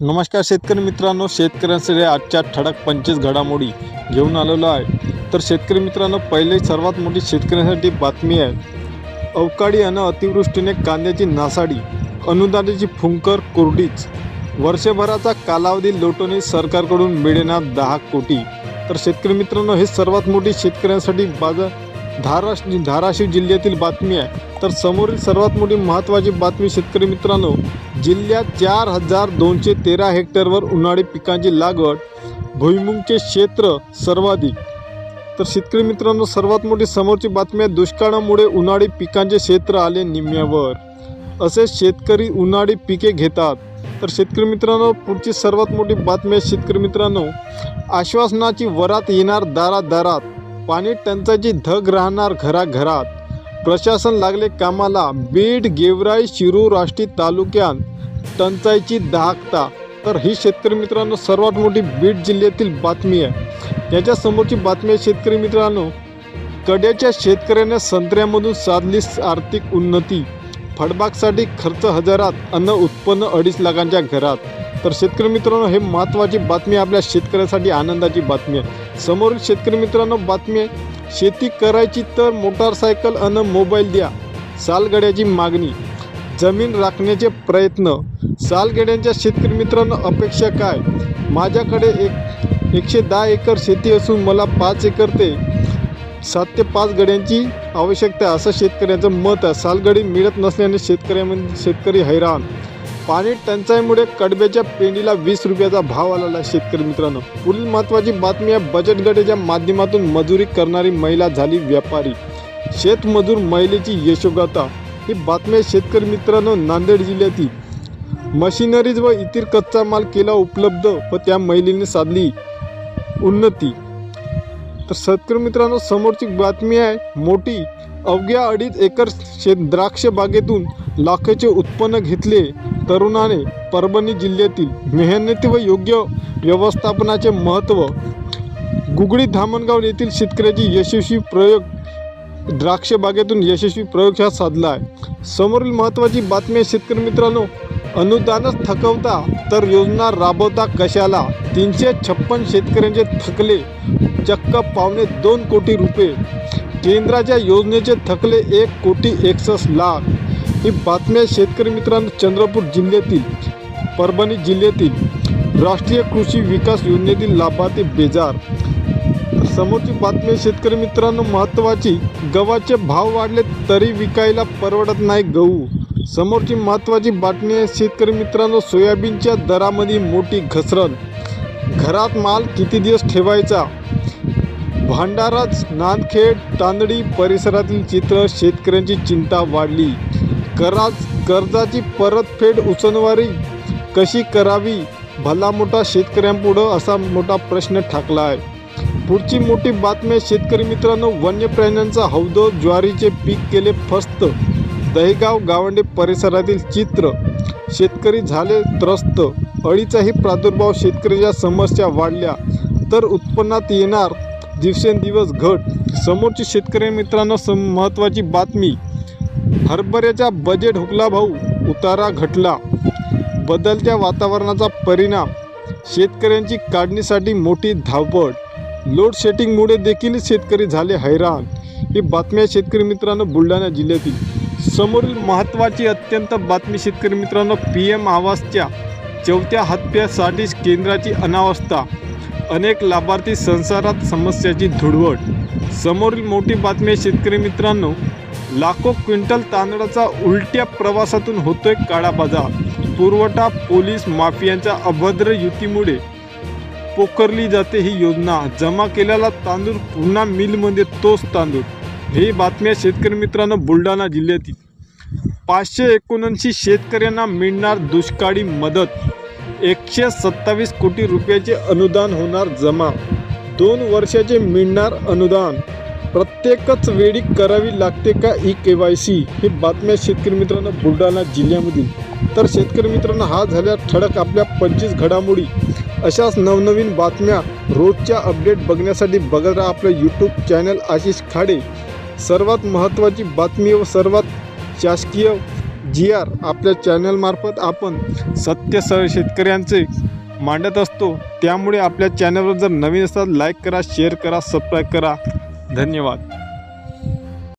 नमस्कार शेतकरी मित्रांनो शेतकऱ्यांसाठी आजच्या ठळक पंचवीस घडामोडी घेऊन आलेलो आहे. तर शेतकरी मित्रांनो पहिले सर्वात मोठी शेतकऱ्यांसाठी बातमी आहे. अवकाळी आणि अतिवृष्टीने कांद्याची नासाडी अनुदानाची फुंकर कोरडीच. वर्षभराचा कालावधी लोटोने सरकारकडून मिळणार दहा कोटी. तर शेतकरी मित्रांनो हे सर्वात मोठी शेतकऱ्यांसाठी बाजार धाराश धाराशिव जिल्ह्यातील बातमी आहे. तर समोरील सर्वात मोठी महत्त्वाची बातमी शेतकरी मित्रांनो जिल्ह्यात चार हजार दोनशे तेरा हेक्टरवर उन्हाळी पिकांची लागवड भुईमुंगचे क्षेत्र सर्वाधिक. तर शेतकरी मित्रांनो सर्वात मोठी समोरची बातमी आहे दुष्काळामुळे उन्हाळी पिकांचे क्षेत्र आले निम्म्यावर. असे शेतकरी उन्हाळी पिके घेतात. तर शेतकरी मित्रांनो पुढची सर्वात मोठी बातमी आहे शेतकरी मित्रांनो आश्वासनाची वरात येणार दारात दारात पाणी टंचाईची धग राहणार घराघरात. प्रशासन लागले कामाला. बीड गेवराई शिरूर राष्ट्रीय तालुक्यात टंचाईची दहाकता तर ही शेतकरी मित्रांनो सर्वात मोठी बीड जिल्ह्यातील बातमी आहे. याच्यासमोरची बातमी आहे शेतकरी मित्रांनो. कड्याच्या शेतकऱ्याने संत्र्यामधून साधली आर्थिक उन्नती. फळबागसाठी खर्च हजारात अन्न उत्पन्न अडीच लाखांच्या घरात. तर शेतकरी मित्रांनो हे महत्त्वाची बातमी आपल्या शेतकऱ्यासाठी आनंदाची बातमी आहे. समोरील शेतकरी मित्रांनो बातमी आहे. शेती करायची तर मोटारसायकल अन मोबाईल द्या. सालगड्याची मागणी. जमीन राखण्याचे प्रयत्न. सालगड्यांच्या शेतकरी मित्रांनो अपेक्षा काय? माझ्याकडे एक एकशे दहा एकर शेती असून मला पाच एकर ते सात ते पाच गड्यांची आवश्यकता आहे असं शेतकऱ्यांचं मत आहे. सालगडी मिळत नसल्याने शेतकऱ्यामध्ये शेतकरी हैराण. पाणी टंचाईमुळे कडब्याच्या पेंडीला वीस रुपयाचा भाव आलेला शेतकरी मित्रांनो. पुढील महत्त्वाची बातमी आहे बचत गटाच्या माध्यमातून मजुरी करणारी महिला झाली व्यापारी. शेतमजूर महिलेची यशोगाथा. ही बातमी शेतकरी मित्रांनो नांदेड जिल्ह्यातील. मशिनरीज व इतर कच्चा माल केला उपलब्ध व त्या महिलेने साधली उन्नती. तर शेतकरी मित्रांनो समोरची बातमी आहे मोठी. अवघ्या अडीच एकर शेत द्राक्ष बागेतून लाखाचे उत्पन्न घेतले. तरुणाने परभणी जिल्ह्यातील मेहनती व योग्य व्यवस्थापनाचे महत्त्व गुगडी धामणगाव येथील शेतकऱ्याची यशस्वी प्रयोग द्राक्ष बागेतून यशस्वी प्रयोग हा साधला आहे. समोरील महत्त्वाची बातमी शेतकरी मित्रांनो अनुदानच थकवता तर योजना राबवता कशाला? तीनशे छप्पन शेतकऱ्यांचे थकले चक्क पावणे दोन कोटी रुपये. केंद्राच्या योजनेचे थकले एक कोटी एकसष्ट लाख. ही बातम्या शेतकरी मित्रांनो चंद्रपूर जिल्ह्यातील परभणी जिल्ह्यातील राष्ट्रीय कृषी विकास योजनेतील लाभार्थी बेजार. समोरची बातमी शेतकरी मित्रांनो महत्त्वाची गव्हाचे भाव वाढले तरी विकायला परवडत नाही गहू. समोरची महत्त्वाची बातमी आहे शेतकरी मित्रांनो सोयाबीनच्या दरामध्ये मोठी घसरण. घरात माल किती दिवस ठेवायचा? भांडाराच नांदखेड तांदडी परिसरातील चित्र शेतकऱ्यांची चिंता वाढली. कराज कर्जाची परतफेड उसनवारी कशी करावी? भला मोठा शेतकऱ्यांपुढं असा मोठा प्रश्न ठाकला आहे पुढची मोठी बातमी शेतकरी मित्रांनो वन्य प्राण्यांचा हौद ज्वारीचे पीक केले फस्त. दहेगाव गावंडे परिसरातील चित्र. शेतकरी झाले त्रस्त. अळीचाही प्रादुर्भाव शेतकऱ्याच्या समस्या वाढल्या. तर उत्पन्नात येणार दिवसेंदिवस घट. समोरची शेतकरी मित्रांनो सम महत्त्वाची बातमी. हरभऱ्याचा बजेट हुकला भाऊ उतारा घटला. बदलत्या वातावरणाचा परिणाम शेतकऱ्यांची काढणीसाठी मोठी धावपळ. लोड शेडिंगमुळे देखील शेतकरी झाले हैराण. ही बातमी आहे शेतकरी मित्रांनो बुलढाणा जिल्ह्यातील. समोरील महत्त्वाची अत्यंत बातमी शेतकरी मित्रांनो पी एम आवासच्या चौथ्या हप्त्यासाठी केंद्राची अनावस्था. अनेक लाभार्थी संसारात समस्याची धुडवड. समोरील मोठी बातमी आहे शेतकरी मित्रांनो लाखो क्विंटल तांदळाचा उलट्या प्रवासातून होतोय काळा बाजार. पुरवठा पोलीस माफियांच्या अभद्र युतीमुळे पोखरली जाते ही योजना. जमा केलेला तांदूळ पुन्हा मिलमध्ये तोच तांदूळ. ही बातम्या शेतकरी मित्रांनो बुलढाणा जिल्ह्यातील. पाचशे एकोणऐंशी शेतकऱ्यांना मिळणार दुष्काळी मदत. एकशे सत्तावीस कोटी रुपयाचे अनुदान होणार जमा. दोन वर्षाचे मिळणार अनुदान. प्रत्येकच वेळी करावी लागते का ई के वाय सी? ही बातम्या शेतकरी मित्रांनो बुलढाणा जिल्ह्यामधील. तर शेतकरी मित्रांनो हा झाल्या ठळक आपल्या पंचवीस घडामोडी. अशाच नवनवीन बातम्या रोजच्या अपडेट बघण्यासाठी बघत राहा आपलं यूट्यूब चॅनल आशिष खाडे. सर्वात महत्त्वाची बातमी व सर्वात शासकीय जी आर आपल्या चॅनलमार्फत आपण सत्य स शेतकऱ्यांचे मांडत असतो. त्यामुळे आपल्या चॅनलवर जर नवीन असाल लाईक करा शेअर करा सबस्क्राईब करा. धन्यवाद.